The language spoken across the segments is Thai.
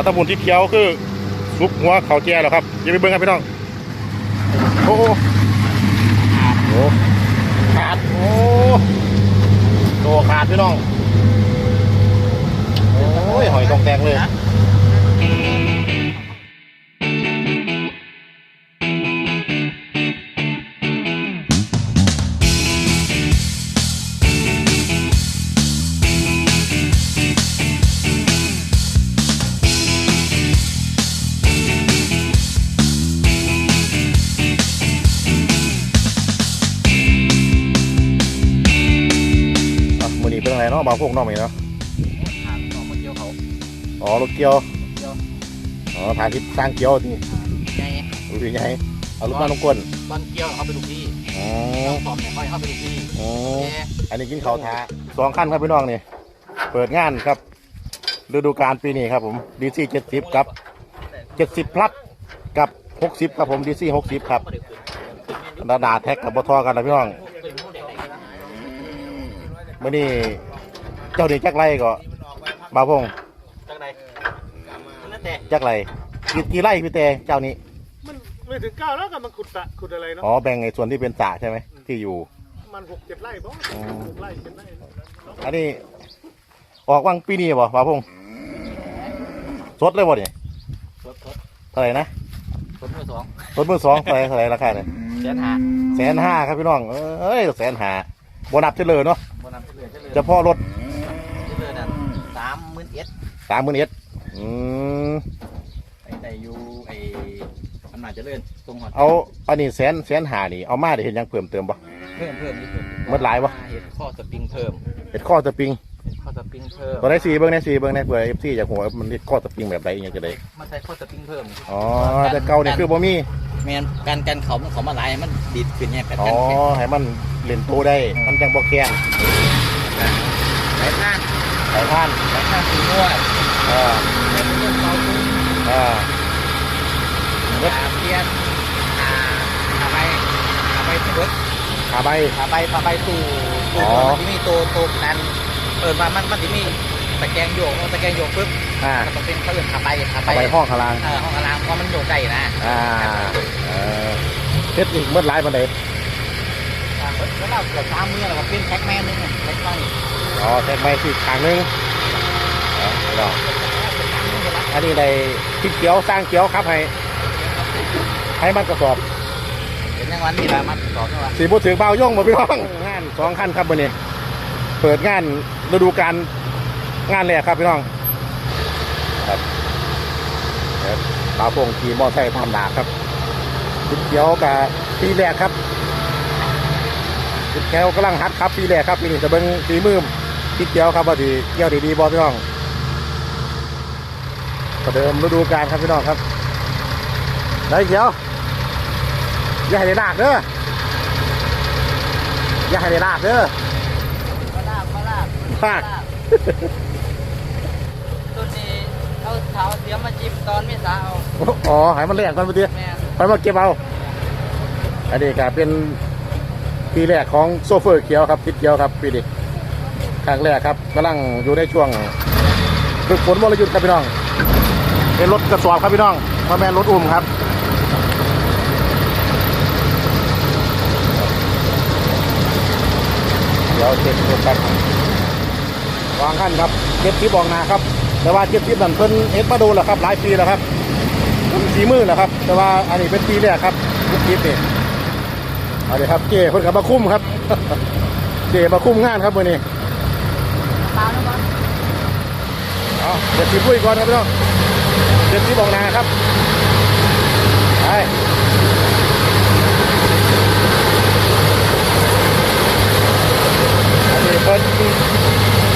เอาตะบุนที่เคี้ยวคือซุปหัวเขาแจ่แล้วครับอย่าไปเบิ่งครับพี่น้องโอ้โหโอ้ขาดโอ้ตัวขาดพี่น้องโอ้ยหอยตองแตงเลย นี้เป็นไงเนาะบางพวกน้องมีเนาะถามน้องมาเกี่ยวเขาอ๋อรถเกียวเกี่ยวอ๋อถ่ายคลิปสร้างเกียวที่ไงดูสิไงเอาลูกมาลงก้นตอนเกี่ยวเขาไปลูกพี่อ๋อต้องฟอมเนี่ยเขาให้เขาไปลูกพี่อ๋อแกอันนี้กินเขาวท้าสองขั้นครับพี่น้องนี่เปิดงานครับฤดูกาลปีนี้ครับผมดีซีเจ็ดสิบกับเจ็ดสิบพลัดกับหกสิบครับผมดีซีหกสิบครับดาดาแท็กกับบทอกันนะพี่น้องเมื่อนี้ เจ้าเด็กจักไรก็บาวพงจากไหนนั่นแต่จักไรกี่กี่ไร่พี่เตเจ้านี้มันไม่ถึงเก้าแล้วกันมันขุดสระขุดอะไรเนาะอ๋อแบ่งในส่วนที่เป็นสระใช่ไหมที่อยู่ มันหกเจ็ดไร่บ่อ๋อหกไร่เจ็ดไร่อันนี้ ออกวังปีนี้บ่บาวพงสดเลยบ่เนี่ยรถรถเท่าไหร่นะรถมือสองรถมือสองเท่าไหร่เท่าไหร่ราคาเนี่ยแสนหาแสนห้าครับพี่น้องเอ้ยแสนห้าบนับเฉลยเนาะบนน้ำเฉลี่ยเฉลี่ยเฉพาะรถ เฉลี่ยนั่นสามหมื่นเอ็ดสามหมื่นเอ็ดอืมไอ้แต่อยู่ไอ้อำนาจเจริญตรงหัวเอาอันนี้แสนแสนห้านี่เอามาได้เห็นยังเพิ่มเติมบ่ เพิ่มเพิ่มนี่เพิ่มหมดหลายวะ เห็ดข้อสปริงเพิ่มเห็ดข้อสปริงเห็ดข้อสปริงเพิ่มตัวได้สี่เบิ้งได้สี่เบิ้งได้เผื่อเอฟซีอยากหัวามันเห็ดข้อสปริงแบบใดอหยังจะได้มาใส่ข้อสปริงเพิ่มอ๋อแต่เก่านี่คือบ่มีแมนการการเขามันเขามาหลายมันดีดขึ้นเนี่ยกันอ๋อกันให้มันเล่นตัวได้มันจังบ่แค้นสายพาน สายพานสายพานสีนวดเออสายพานเบาตุ้งเออขาเพียนขาขาใบขาใบทุกขาใบขาใบขาใบตู้ตู้อ๋อมันจะมีตัวตัวนั้นเปิดมามันมันจะมีตะแกรงโยกตะแกรงโยกปุ๊บอ่ามันต้องเป็นเขาเรียกขาใบขาขาใบห้องขางลางเออห้องอารามเพราะมันโยกได้นะอ่าเออเฮ็ดอีกเมื่อหลายปานใดอ่าแล้วเราเกือบสามมือแล้วก็เป็นแพ็กแมนนึงแพ็กไม้ อ๋อแท็กไม้ที่ข้างหนึงอ๋อพี่น้องอันนี้ได้พริกเขียวสร้างเขียวครับให้ให้มันกระสอบเห็นยังวันนี้แหละมันสอนว่าสีบุถึงเบาย่องบ่พี่น้องงานสองขั้นครับวันนี้เปิดงานฤดูกาลงานแรกครับพี่น้องครับครับปาโป่งขี่มอไซค์ทำดาบครับติดเขียวกับปีแรกครับติดเขียวกำลังฮัดครับปีแรกครับปีนี้จะเบิ้งฝีมือ ติดเขียวครับว่าดีเกี่ยวดีดีๆบอพี่น้องประเดิมฤดูกาลครับพี่น้องครับได้เขียวอย่าให้ได้ลากเด้ออย่าให้ได้ลากเด้อก็ลากก็ลากลากตัวนี้เอาเท้าเสียมาจิ้มตอนเมษาเอาอ๋อให้มันแรงก่อนไปทีแม่ไปมาเก็บเอาอันนี้ก็เป็นปีแรกของโซเฟอร์เขียวครับติดเขียวครับปีนี้ค รั้งแรกครับกำลังอยู่ในช่วงฝึกฝนวรยุทธ์ครับพี่น้องเป็นรถกระสอบครับพี่น้องมาแมนรถอุ้มครับเดี๋ยวเช็คดูกันวางขั้นครับเจ็ดทิปออกนาครับ แต่ว่าเจ็ดทิปนั่นเพิ่นเอ็ดมาดูแล้วครับ หลายปีแล้วครับเพิ่นสีมือแล้วครับ แต่ว่าอันนี้เป็นปีแรกครับทุกทิปนี่เอาเลยครับเจ้เพิ่นกับมาคุ้มครับเจ้มาคุ้มงานครับวันนี้ เปล่าแล้วมั้งเอาเจ็ดทิปพุ้ยก่อนครับพี่น้องเจ็ดทิปออกนาครับไปเปิด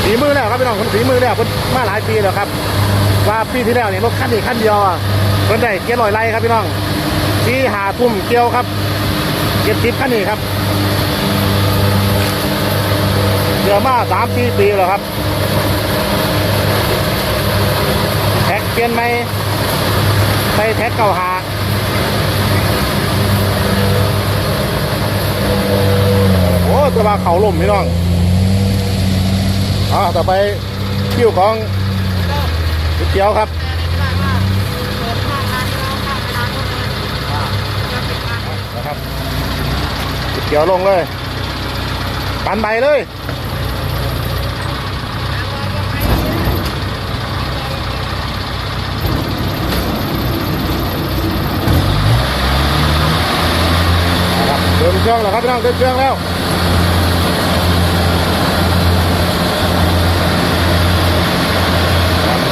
ฝีมือแล้วครับพี่น้องคนฝีมือแล้วเพิ่นมาหลายปีแล้วครับ ว่าปีที่แล้วเนี่ยรถคันนี้คันเดียวอะเด่นได้เกียร์ลอยไล่ครับพี่น้องที่หาทุ่มเกียวครับเกียร์ทิพคันนี้ครับ เดี๋ยมาสามปีปีแล้วครับแท็กเปลี่ยนไหมไปแท็กเก่าหาโอ้จะมาเขาล่มพี่น้องอ่าต่อไปคิวของก๋วยเตี๋ยวครับนะครัก๋วยเตี๋ยวลงเลยปันใบเลย เดินเครื่องแล้วครับพี่น้องเดินเครื่องแล้ว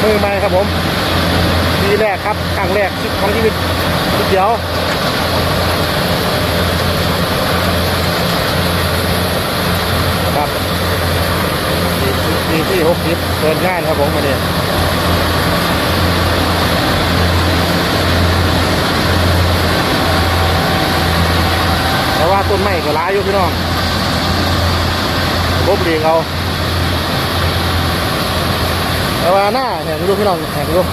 มือใหม่ครับผมปีแรกครับครั้งแรกของชีวิตเดียวครับปีที่หกสิบเปิดงานครับผมมาเนี่ ต้นไม้ก็ร้ายอยู่พี่น้องรบเรียงเอาแต่ว่าหน้าแห่งลูกพี่น้องแห่งลูก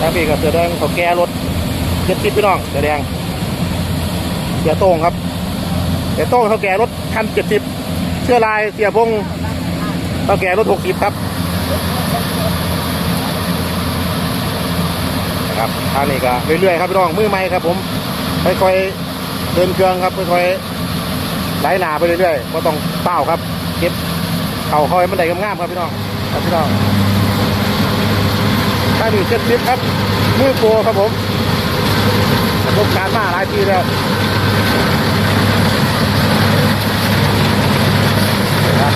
ทางพี่กับเสือแดงเขาแก้รถเจ็ดสิบพี่น้องเสือแดงเสือโต้งครับเสือโต้งเขาแก่รถคันเจ็ดสิบเสื้อลายเสียพงเขาแก่รถหกสิบครับนะ ครับทานี้ก็เรื่อยๆครับพี่น้องมือใหม่ครับ ผมค่อยๆเดินเครื่องครับค่อยๆไหลหนาไปเรื่อยๆก็ต้องเป้าครับ เก็บเข่าคอยมันได้งามๆครับพี่น้องครับพี่น้องถ้ามีเจ็ดลิฟครับมือโปรครับผมประสบการณ์มาหลายปีแล้วครับ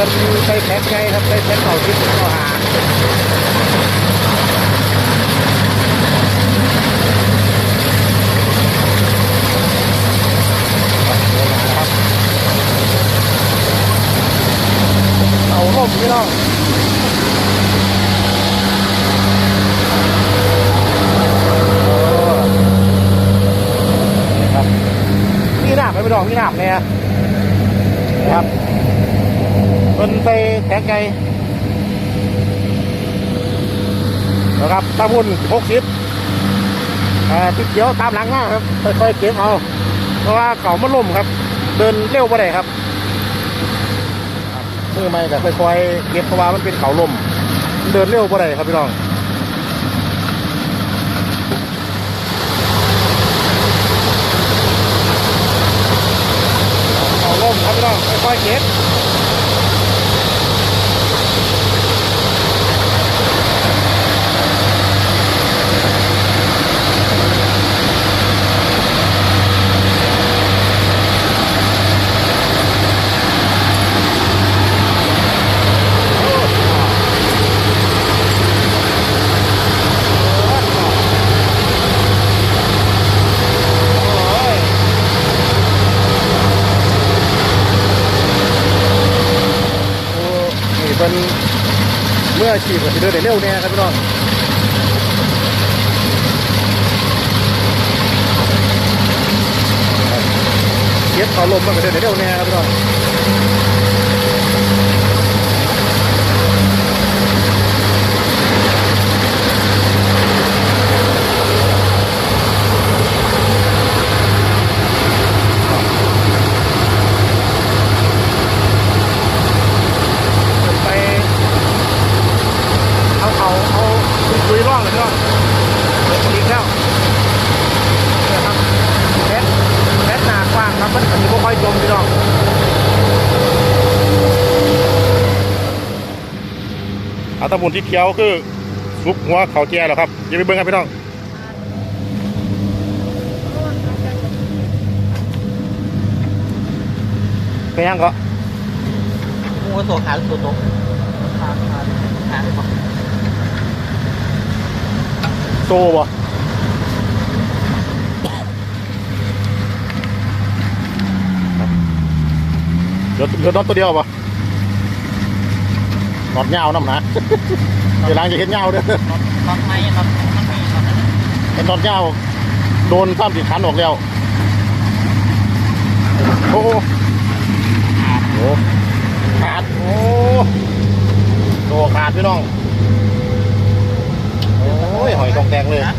พิ่นใช้แพ็คไงครับใช้แพ็คเข่าทิพย์เข้าหาครับเอาร่มพี่น้องครับมีหนักไหมพี่น้องมีหนักเนี่ยครับ มันไปแทงไงนะครับตะมุนหกสิบอ่าติดเขียวตามหลังมาครับค่อยๆเก็บเอาเพราะว่าเขามันล่มครับ เดินเร็วไปไหนครับมือไม่แต่ค่อยๆเก็บเพราะว่ามันเป็นเขาล่มเดินเร็วไปไหนครับพี่น้องเขาล่มครับพี่น้องค่อยๆเก็บโอ้ยโอ้นี่เป็น เมื่อฉีดก็จะเดินได้เร็วแน่ครับพี่น้องเก็บเขาลมมันก็เดินได้เร็วแน่ครับพี่น้องไปเอาเขาเอาคุยร่ องเลยพี่น้องเปิดผลิตแล้วนี่ครับแบตแบตหนากว้างครับมันอันนี้ก็ค่อยจมพี่น้องอาตะบุนที่เขียวคือซุปหัวเขาแก่แล้วครับอย่าไปเบิ่งครับพี่น้องเป็นยังก็หมูตัวขาหรือตัวโตขาขาขาหรือเปล่า โตบ่เดี๋ยวเดี๋ยวน็อตตัวเดียวบ่น็อตเงาวน้ำนะเดี๋ยวหล้างจะเห็นเงาวเด้อน็อตน็อตไม้น็อตน็อตไม้น็อตอะไรเห็นน็อตเงาวโดนซ้ำสิขันออกแล้ว โอ้โหโอ้ขาด โอ้โตขาดพี่น้องโอ้ ยหอยตองแดงเลยนะ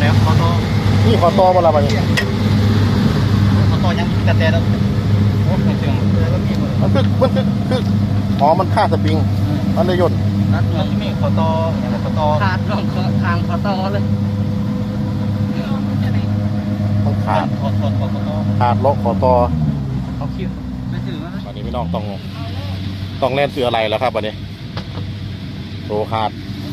แล้วเขาโตนี่ขอต่อบ่ละบัดนี้เขาโตยังกระแตแล้วโอ้ยเสียงแล้วมีหมดมันคือมันคือคืออ๋อมันค่าสปริงมันเลยย่นนัดมันมีเขาโตอย่างเขาโตขาดลงทางคอตอเลยต้องขาดถอดถอดเขาโตขาดเลาะขอต่อเขาคิดไม่ถือว่าบัดนี้พี่น้องต้องต้องเล่นเสืออะไรแล้วครับบัดนี้โตขาด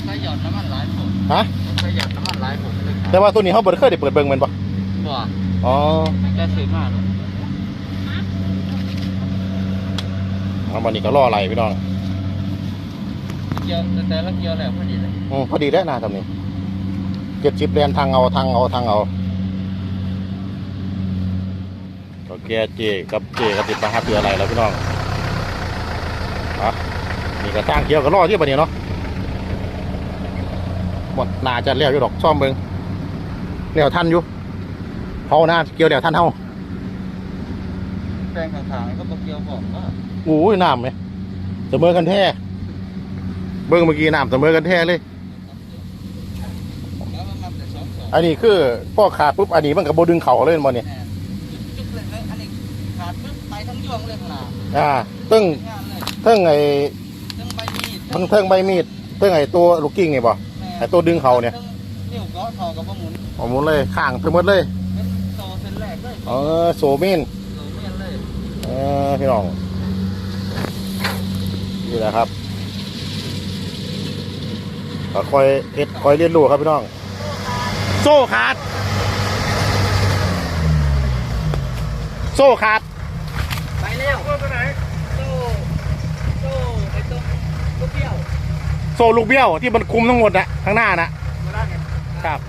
ใช้หยอดน้ำมันหลายผลฮะใช้หยอดน้ำมันหลายผลเลยแต่ว่าตัวนี้เขาบ่ได้เคยได้เปิดเบิ่งแมันบ่บ่อ๋อได้ซื้อมาเลยเอาบัดนี้ก็ล่ออะไรพี่น้องเกี่ยวแต่ละเกี่ยวแล้วพอดีเลยอืมพอดีแล้วนะทำนี้เก็บจิบเรียนทางเอาทางเอาทางเอาก็แกเจกับเจกับติดมาหาเสืออะไรแล้วพี่น้องอะนี่ก็จ้างเกี่ยวกับล่อที่บัดนี้เนาะ หมดนาจะเลี้ยวอยู่ดอกซ่อมเบิ่งเลี้ยวทันอยู่เฮาหน้าเกี่ยวเลี้ยวทันเฮาแปลงข้างๆก็บ่เกี่ยวบอกว่าอู้ยน้ำไหมเสมอกันแท้เบิ่งเมื่อกี้น้ำเสมอกันแท้เลยแล้วมันมาแต่สองสองอันนี้คือพ่อขาดปุ๊บอันนี้มันกับโบดึงเข่าเลยมันเนี่ยจุกเลยเลยอันนี้ขาดปึ๊บไปทั้งยวงเลยขนาดอ่าตึ้งงานเลยตึ้งไอ้ทั้งใบมีดทั้งเทิงใบมีดตึ้งไอ้ตัวลูกกิ้งนี่บ่ ไอ้ตัวดึงเข่าเนี่ยนิ้วก็ทอกับบ่หมุนเอาหมุนเลยข้างทั้งหมดเลยเป็นโตเส้นแรกเลยเออโซมินโตเมนเลยเออพี่น้องนี่แหละครับก็คอยเอ็ดคอยเรียนรู้ครับพี่น้อง โซ่ขาด โซ่ขาดไปแล้ว ตัวไหน โตโตไอ้ตรงลูกเบี้ยว โซ่ลูกเบี้ยวที่มันคุมทั้งหมดนะข้างหน้านะครับ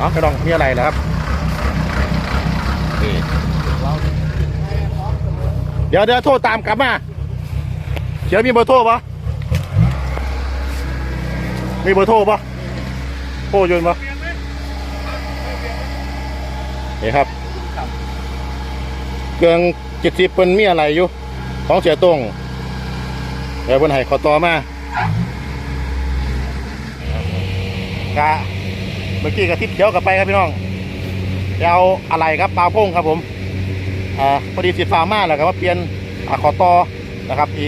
อ๋อพี่น้องมีอะไรเหรอครับเดี๋ยวเดี๋ยวโทรตามกลับมาเดี๋ยวมีเบอร์โทรปะมีเบอร์โทรปะโทรยนปะนี่ครับเครื่องจิตสิบเป็นมีอะไรอยู่ของเสียตรง ดี๋ยวเพิ่นให้ขอต่อมากะเมื่อกี้กระทิบเขียวกลับไปครับพี่น้องเอาอะไรครับปลาโป้งครับผมอ่าพอดีสิฟาร์มาแล้วก็ว่าเปลี่ยนอขอต่อนะครับที่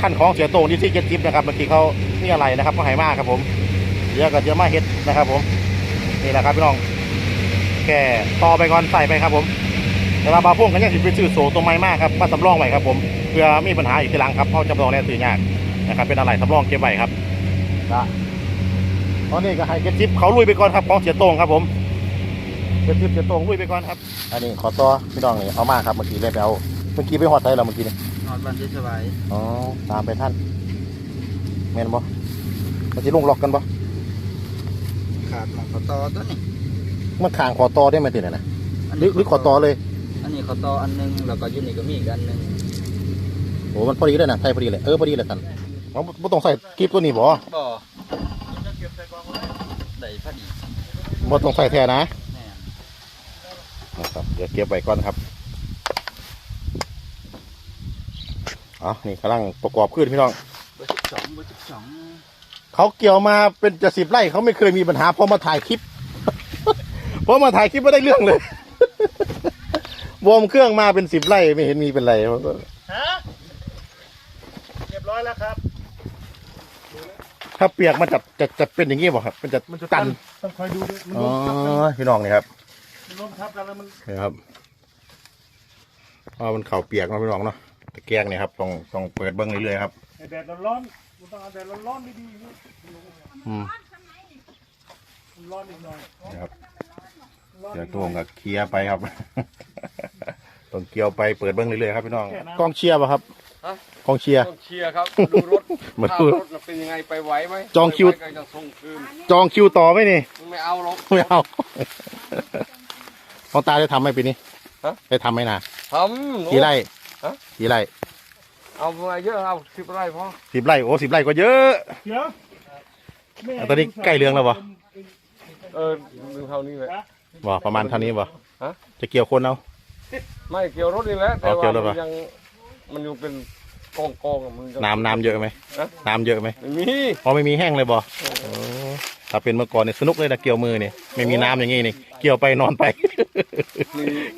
ขั้นของเสียโตงที่ที่เจ็ดทิปนะครับเมื่อกี้เขานี่อะไรนะครับก็ให้มากครับผมเดี๋ยวก็จะมาเฮ็ดนะครับผมนี่แหละครับพี่น้องแก่ต่อไปก่อนใส่ไปครับผม แต่ว่าปลาโป้งกันยังสิไปซื้อโซตัวใหม่มากครับมาสำรองไว้ครับผมเพื่อมีปัญหาอีกทีหลังครับเพราะจำลองแน่ตื่นยากนะครับเป็นอะไรสำรองเก็บไว้ครับนะตอนนี้ก็ให้เก็บจิบเขาลุยไปก่อนครับของเสียโตรงครับผมเก็บจิบเสียโตรงลุยไปก่อนครับอันนี้ขอต่อพี่น้องนี่เอามาครับเมื่อกี้เลยไปเอาเมื่อกี้ไปหอดไทยเราเมื่อกี้นี่นอนบันที่สบายอ๋อตามไปท่านแม่นบ่มันจะลงล็อกกันบ่ขาดของเขาตอตัวนี้มันขางขอต่อได้ไหมติเนี่ยนะหรือหรือขอต่อเลย อันนี้เขาตออันหนึงแล้วก็อยูนี่ก็มีอีกอันหนึงโอ้มันพอดีเลยนะไทยพอดีเลย เออพอดีเลยท่านเราไม่ต้องใส่คลิปตัวนี้บ่บ่จะเก็บใส่กองไว้ได้พอดีบ่ต้องใส่แท้นะแน่นะครับเดี๋ยวเก็บไว้ก่อนครับอ๋อนี่กำลังประกอบขึ้นพี่น้อง เบอร์สิบสองเบอร์สิบสองเขาเกี่ยวมาเป็นจะสิบไร่เขาไม่เคยมีปัญหาพอมาถ่ายคลิป พอมาถ่ายคลิปไม่ได้เรื่องเลย วอร์มเครื่องมาเป็นสิบไร่ไม่เห็นมีเป็นไรฮะเรียบร้อยแล้วครับ ถ้าเปียกมันจะจะจะเป็นอย่างนี้บ่ครับ มันจะมันจะตันต้องคอยดูด้วยมันอ๋อล้มทับกันพี่น้องนี่ครับมันล้มทับกันแล้วมันนี่ครับอ๋อมันเข่าเปียกเนาะพี่น้องเนาะตะแกรงเนี่ยครับต้องต้องเปิดเบิ้งเรื่อยๆครับไอ้แดดร้อนๆมันต้องเอาแดดร้อนๆดีๆอย่างนี้อืม มันร้อนอีกหน่อย นะครับร้อน เดี๋ยวอีกหตัวน่อยกับเคลียร์ไปครับ ต้องเกี่ยวไปเปิดเบิ้งเรื่อยๆครับพี่น้องกองเชียร์ป่ะครับฮะ กองเชียร์ ต้องเชียร์ครับ ดูรถมาภาพดูรถน่ะเป็นยังไงไปไหวไหมจองคิว ไปไหก็จะส่งคืนจองคิวต่อไหมนี่ ไม่เอาหรอก ไม่เอาของตาได้ทำไหมปีนี้ฮะ ได้ทำไหมนะทำ กี่ไร่ฮะ กี่ไร่เอาไปเยอะเอาสิบไร่พอสิบไร่โอ้สิบไร่ก็เยอะ เดี๋ยวแม่ตอนนี้ใกล้เรืองแล้ววะ เออดูเท่านี้แหละ บ่ประมาณเท่านี้บ่ฮะ จะเกี่ยวคนเอา ไม่เกี่ยวรถนี่แหละแต่อ๋อเกี่ยวรถว่าปะมันยังมันยังเป็นกองกองๆอะมันยัง น้ำน้ำเยอะไหมฮะ น้ำเยอะไหมไม่มีอ๋อไม่มีแห้งเลยบ่โอ้ถ้าเป็นเมื่อก่อนเนี่ยสนุกเลยนะเกี่ยวมือเนี่ยไม่มีน้ำอย่างงี้นี่เกี่ยวไปนอนไป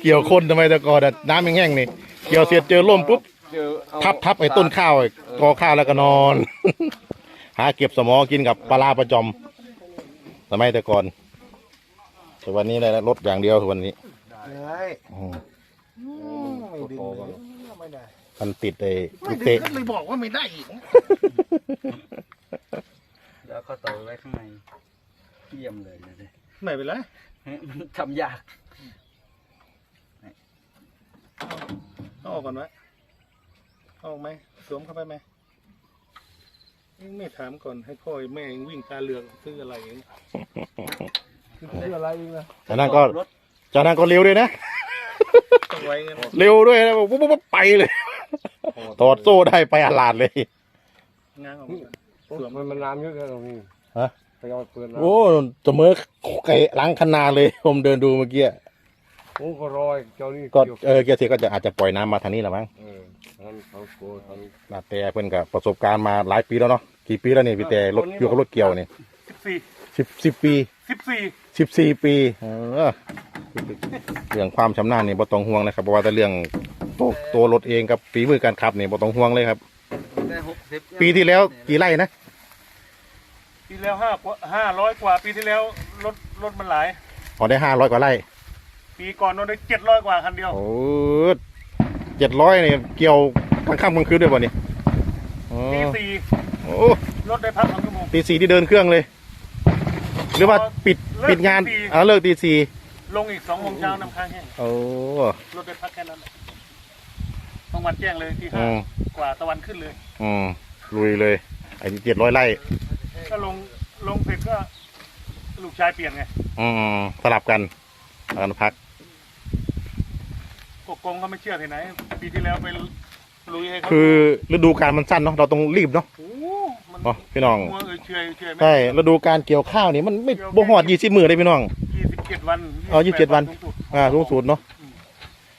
เกี่ยวคนทำไมแต่ก่อนอะน้ำแห้งๆนี่เกี่ยวเสียเจอล่มปุ๊บ เจอเอาทับทับไอ้ต้นข้าวไอ้กอข้าวแล้วก็นอน หาเก็บสมอกินกับปลาร้าประจอมสมัยแต่ก่อน แต่วันนี้ได้แล้วรถอย่างเดียววันนี้ได้อืมไม่ดึงเลยไม่ได้มันติดไอ้ไม่เตะดึงก็เลยบอกว่าไม่ได้อีกแล้วก็ต่อไว้ข้างในเยี่ยมเลยนะเนี่ยไม่เป็นไรมันทำยากเอาออกก่อนไหมเอาออกไหมสวมเข้าไปไหมเอ็งไม่ถามก่อนให้พ่อแม่เองวิ่งตาเหลืองซื้ออะไรเอง ชื่ออะไรอีกนะจากนั้นก็จากนั้นก็เร็วด้วยนะต้องไว้งั้นเร็วด้วยนะปุ๊บปุ๊บปุ๊บไปเลยถอดโซ่ได้ไปอาลาดเลยง้างออกมาก่อนมันมันน้ำเยอะกันตรงนี้ฮะ ไปเอาเปิดน้ำโอ้เสมอไก่ล้างคนาเลย ผมเดินดูเมื่อกี้โอ้ก็รอยเจ้านี่ก็เกี่ยวเออเกียร์เสียก็จะอาจจะปล่อยน้ำมาทางนี้แหละมั้งเออทันเขาโกทันนาแต่เพิ่นกับประสบการณ์มาหลายปีแล้วเนาะกี่ปีแล้วนี่พี่แต่รถอยู่กับรถเกี่ยวนี่ สิบสี่ สิบสิบปีสิบสี่สิบสี่ปีเออเรื่องความชำนาญนี่บ่ต้องห่วงนะครับเพราะว่าแต่เรื่องตัวตัวรถเองกับฝีมือการขับนี่บ่ต้องห่วงเลยครับ ได้หกสิบปีที่แล้วกี่ไร่นะปีแล้วห้ากว่าห้าร้อยกว่าปีที่แล้วรถรถมันหลายพอได้ห้าร้อยกว่าไร่ ปีก่อนโน้นได้เจ็ดร้อยกว่าคันเดียวโอ้เจ็ดร้อยนี่เกี่ยวกลางค่ำกลางคืนด้วยบ่นี่อ๋อตีสี่โอ้รถได้พักสองชั่วโมงตีสี่ที่เดินเครื่องเลย หรือว่าปิดเลิกปิดงานตีสี่อ่าเลิกตีสี่ลงอีกสองโมงเช้าน้ำค้างแห้งโอ้รถได้พักแค่นั้นแหละต้องวันแจ้งเลยที่อืห้ามกว่าตะวันขึ้นเลย อืมลุยเลยไอ้เจ็ดร้อยไร่ก็ลงลงเสร็จก็ลูกชายเปลี่ยนไงอืมสลับกันแล้วกันพัก กกงก็ไม่เชื่อที่ไหน ปีที่แล้วไปลุยให้เขาคือฤดูกาลมันสั้นเนาะเราต้องรีบเนาะโอ้มัน เนาะพี่น้องมัวเอ่ยเชยเชยไหมใช่ฤดูการเกี่ยวข้าวนี่มันไม่บ่หอดยี่สิบมือเลยพี่น้อง ยี่สิบเจ็ดวันอ๋อ27วัน สูงสุดอ่าสูงสุดเนาะ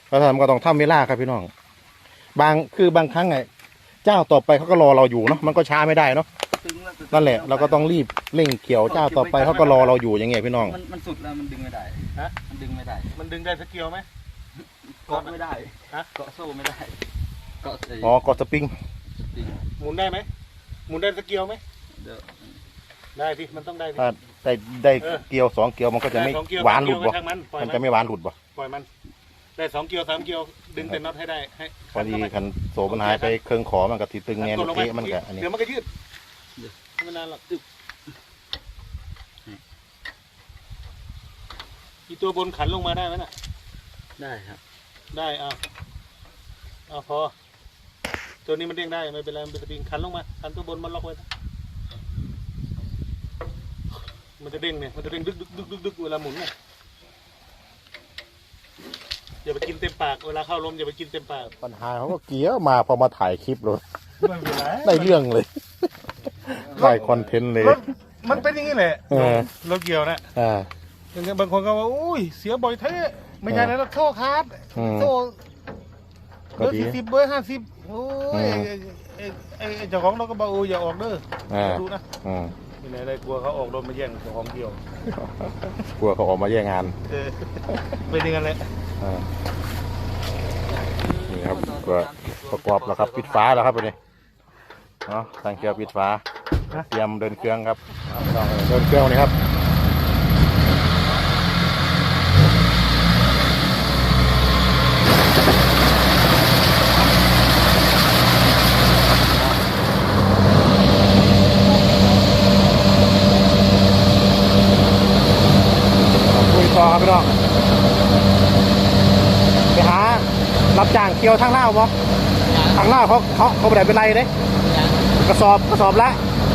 เราทำก็ต้องทำเวลาครับพี่น้อง บางคือบางครั้งไงเจ้าต่อไปเขาก็รอเราอยู่เนาะมันก็ช้าไม่ได้เนาะตึงแล้วนั่นแหละเราก็ต้องรีบเร่งเกี่ยวเจ้าต่อไปเขาก็รอเราอยู่อย่างเงี้ยพี่น้อง มันมันสุดแล้วมันดึงไม่ได้ฮะมันดึงไม่ได้มันดึงได้สักเกียวไหม เกาะไม่ได้ฮะ เกาะโซ่ไม่ได้ เกาะไอ้อ๋อ กดสปริงจริงหมุนได้ไหม หมุนได้สักเกียวไหมเดี๋ยวได้พี่มันต้องได้พี่ ถ้าได้ได้เออ เกี่ยวสองเกี่ยวมันก็จะไม่ด้สองเกียวหวานหลุดบ่ สมเกียวก็ช่างมันปล่อยมันมันจะไม่หวานหลุดบ่ ปล่อยมันได้สองเกียวสามเกียวดึงแต่น็อตให้ได้ให้พอดีคันโสมันหายไปเครื่องขอมันก็ติตึงแงนกดลงไปเกะมันก็อันนี้เดี๋ยวมันก็ยืดไม่นานหรอกอีตัวบนขันลงมาได้ไหมน่ะ ได้ครับ ได้เอาเอาพอ ตัวนี้มันเด้งได้ไม่เป็นไรมันเป็นสปริงขันลงมาขันตัวบนมันล็อกไว้นะมันจะเด้งเนี่ยมันจะเด้งดึกดึกดึกดึกดึกเวลาหมุนเนี่ยอย่าไปกินเต็มปากเวลาเข้าลมอย่าไปกินเต็มปากปัญหาเขาก็เกี่ยวมาพอมาถ่ายคลิปเลยไม่เป็นไรได้เรื่องเลยได้คอนเทนต์เลยรถมันเป็นอย่างนี้แหละเออรถเกี่ยวนะอ่า อย่างเงี้ยบางคนก็ว่าอุ้ยเสียบ่อยเท่ไม่ใช่นะรถโซ่คาร์ดอืม โซ่เบก็อร์ดี สี่สิบเบอร์ห้าสิบโอ้ย อืมไอ้ไอ้ไอ้เจ้าของเราก็บอกโอ้ยอย่าออกเด้ออ่าดูนะอืมไม่ไหนได้กลัวเขาออกรถมาแย่งเจ้าของเกี่ยว กลัวเขาออกมาแย่งงานเออเป็นอย่างนั้นแหละอ่านี่ครับก็ประกอบแล้วครับปิดฟ้าแล้วครับไปนี่เนาะทางเกียวปิดฟ้าเตรียมเดินเครื่องครับเอาเดินเครื่องนี่ครับ คุยต่อครับพี่น้องไปหารับจ้าง เกี่ยวทางหน้าบ่ทางหน้าเขาเขาเขาไม่ได้เป็นไรเด้กระสอบกระสอบละ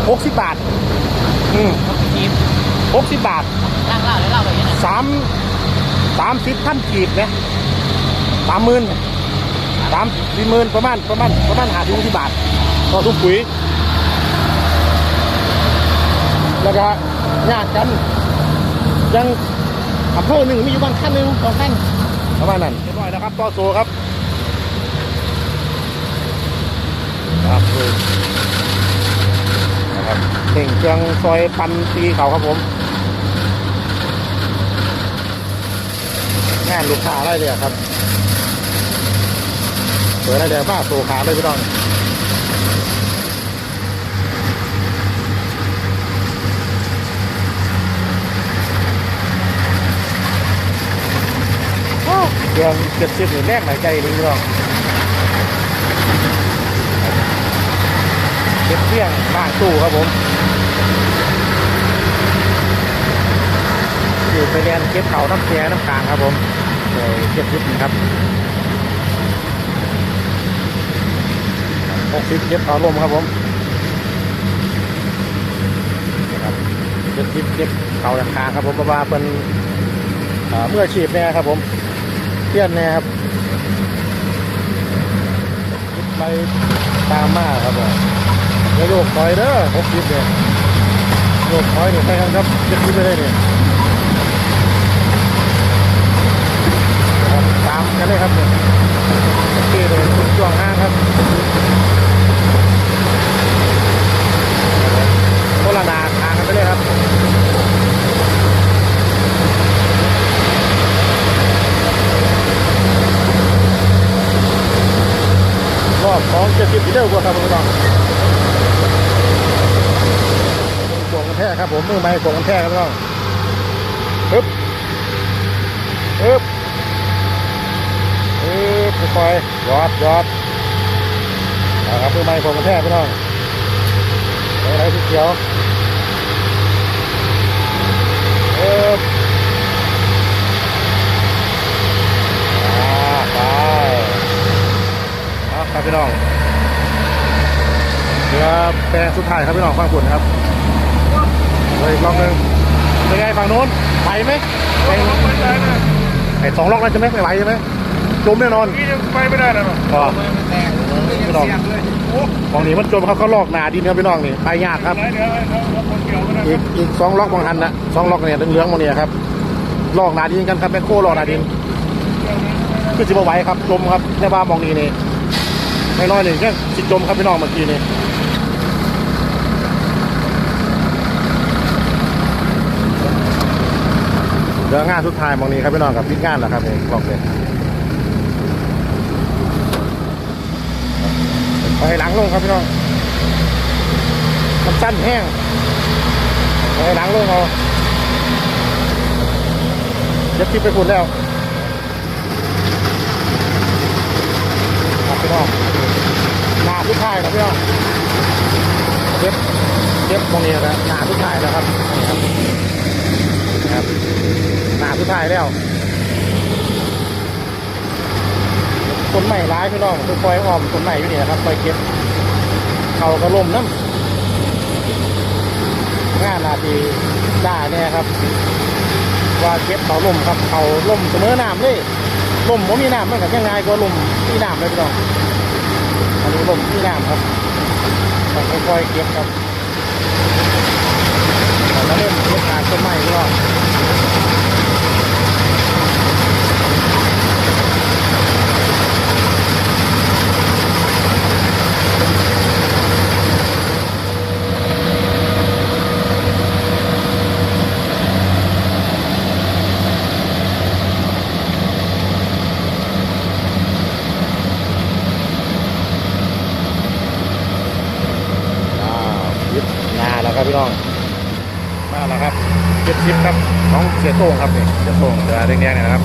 หกสิบบาท อืมทีมหกสิบบาทล่างเล่าเลยเล่าไปยังไงสามสามสิบพันกีบเนี่ยสามหมื่นสามสี่หมื่นประมาณประมาณประมาณหาถึงที่บาทต่อทุกปุ๋ย แล้วก็ญาติกัน ยังอำเภอหนึ่งมีอยู่บางขั้นหนึ่งสองขั้นประมาณนั้นเรียบร้อยแล้วครับต่อโซครับ ครับคือครับเต่งเครื่องซอยปันตีเขาครับผมงานลูกค้าอะไรเดียครับเปิดอะไรเดียบ้าโซขาเลยพี่น้องเครื่องเจ็ดสิบนี่แรกหายใจเลยพี่น้อง เก็บเที่ยงบ้างตู้ครับผมอยู่ไปเรียนเก็บเขาน้ำแกน้ำกลางครับผมเลยเก็บทิศนะครับหกสิบเก็บเขาลมครับผมนี่ครับเก็บทิศเก็บเขาน้ำกลางครับผมเพราะว่าเป็นเมื่ออาชีพแน่ครับผมเทียนแน่ครับไปตามมาครับผม อย่าโยกถอยเด้อหกสิบเนี่ยโยกถอยเนี่ยไปกันครับเก็บทิศไปเลยเนี่ยตามกันเลยครับเนี่ยที่เลยคุณช่วงห้างครับโคลนาทางกันไปเลยครับรอบของเจ็ดสิบกิโลกว่าครับคุณผู้ชมกวงกั นแท้ครับผมมือไม้กวงกันแท้ครับพี่น้องปึ๊บปึ๊บเออค่อยๆยอดยอดนะครับเพื่อไม่ผมกระแท้กพี่น้องอะไรที่เขียวเอออ่าไปครับพี่น้องเรือแปลงสุดท้ายครับพี่น้องฟังฝุ่นครับ อีกรอบหนึงเป็นไงฝั่งโน้นไหวไหมเป็นไอ้สองล็อกนั้นจะไหมไม่ไหวใช่ไหมจมแน่นอนนี่ยังไปไม่ได้นะก็แตกเลยยังเสียบเลยของนี้มันจมเขาเขาลอกหนาดินครับพี่น้องนี่ไปยากครับ เดี๋ยวเขาคนเกี่ยวไม่ได้อีกอีกสองล็อกบางทันนะสองล็อกเนี่ยเหลืองๆหมดเนี่ยครับลอกหนาดินกันครับแมคโครลอกหนาดินคือสิบไหวครับจมครับแค่บ้ามองนี้นี่ไม่น้อยหนึ่งแค่สิจมครับพี่น้องเมื่อกี้นี่ เดี๋ยวงานสุดท้ายมองนี้ครับพี่น้องกับพิดงานแล้วครับนี่บอกเลยไปหลังลงครับพี่น้องมันสั้นแห้งไปหลังลงเอาเย็บทิพไปฝุ่นแล้วครับพี่น้องหนาทุกท้ายครับพี่น้องเย็บเย็บตรงนี้นะหนาทุกท้ายแล้วครับนี่ครับครับ นาทุกท้ายแล้วต้นใหม่ร้ายพี่น้องคือคอยอ้อมต้นใหม่อยู่นี่นะครับคอยเก็บเขากระลมน้ำงานนาทีได้เนี่ยครับ ว่าเก็บเขาล่มครับเขาล่มเสมอน้ำเลยล่มผมมีน้ำมันกับยังไงก็ล่มมีน้ำเลยพี่น้องอันนี้ล่มมีน้ำครับต้องค่อยๆเก็บครับแล้วเริ่มเก็บการต้นไม้พี่น้องอ้าวยึดงาแล้วครับพี่น้องมาแล้วครับ เจ็ดสิบครับของเสียโต้งครับนี่เสียโต้งเสือแดงๆเนี่ยนะครับ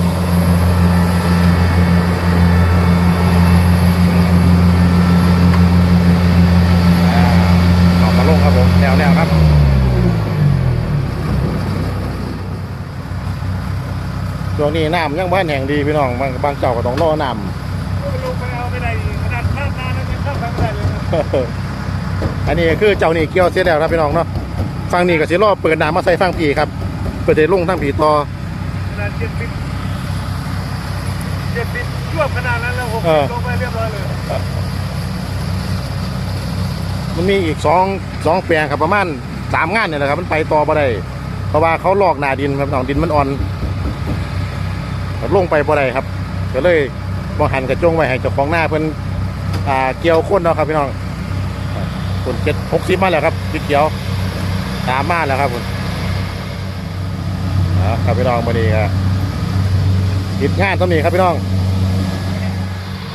อ่าออกมาลงครับผมแนวแนวครับช่วงนี้น้ำยังบ้านแห่งดีพี่น้อง บางบางเจ้าก็ต้องรอน้ลงไปเอาไม่ได้ขนาดข้ามนาแล้วยังข้ามทางไม่ได้เลยำอันนี้คือเจ้านี่เกี่ยวเสียแล้วครับพี่น้องเนาะฟังนี่ก็สิรอเปิดน้ำมาใส่ฟังผีครับ เปิดได้ลงทั้งผีต่อขนาดเจ็ดสิบเจ็ดสิบช่วงขนาดนั้นแล้วหกเออลงไปเรียบร้อยเลยมันมีอีกสองสองแปลงครับประมาณสามงานเนี่ยแหละครับ มันไปต่อบ่ได้ เพราะว่าเขาลอกหนาดินครับพี่น้องดินมันอ่อนลงไปบ่ได้ครับก็เลยบองหันกระจงไว้ให้เจ้าของหน้าเพิ่นอ่าเกี่ยวคนเนาะครับพี่น้องคนเจ็ดหกสิบมาแล้วครับติดเขียวตามมาแล้วครับคุณอ่า ครับพี่น้องมาดีครับติดงานต้องมีครับพี่น้อง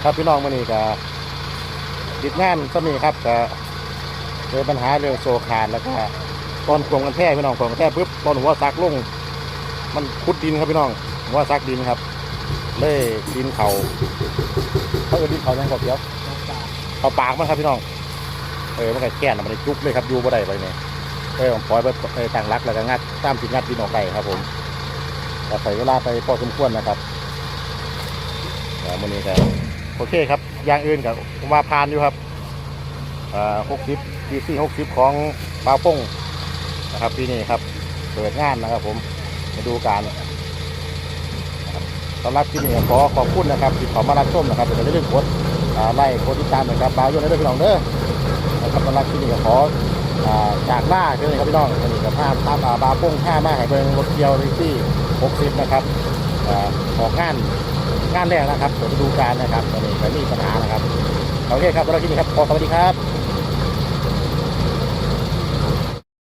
ครับพี่น้องมานี่ก็ติดงานต้องมีครับก็เจอปัญหาเรื่องโซคานแล้วก็ตอนกลงกันแท้พี่น้องกลงกันแท้ปุ๊บตอนหัวซักลงมันขุดดินครับพี่น้องหัวซักดินครับเลยดินเขาเขาจะดินเขายังกบเดียวเขาปากมันครับพี่น้องเออมันก็แก่นมันได้จุกเลยครับอยู่บ่ได้ไปเนี่ยเออผมปล่อยไปตั้งรักแล้วก็งัดตามสิงัดดินออกไปครับผม แต่ใส่เวลาไปพอสมควรนะครับวันนี้ก็โอเคครับอย่างอื่นกับมาผ่านอยู่ครับหกสิบดีซี่หกสิบของปลาป้งนะครับปีนี้ครับเปิดงานนะครับ ผมมาดูการสำหรับที่นี่ขอขอบคุณนะครับที่ขอมารับชมนะครับเป็นเรื่องกดอ่าไล่กดติดตามเหมือนกับบาวยนได้ด้วยพี่น้องเด้อนะครับสำหรับที่นี่ขอ จากบ้าเช่นครับพี่น้องวันนี้ก็ภาพภาพอ่าบาวโป้งห้ามาให้เบิงรถเกียวริซี่60 นะครับออกงานงานแรกนะครับผมดูการนะครับตอนนี้ไม่มีปัญหานะครับโอเคครับเราที่นี่ครับขอสวัสดีครับ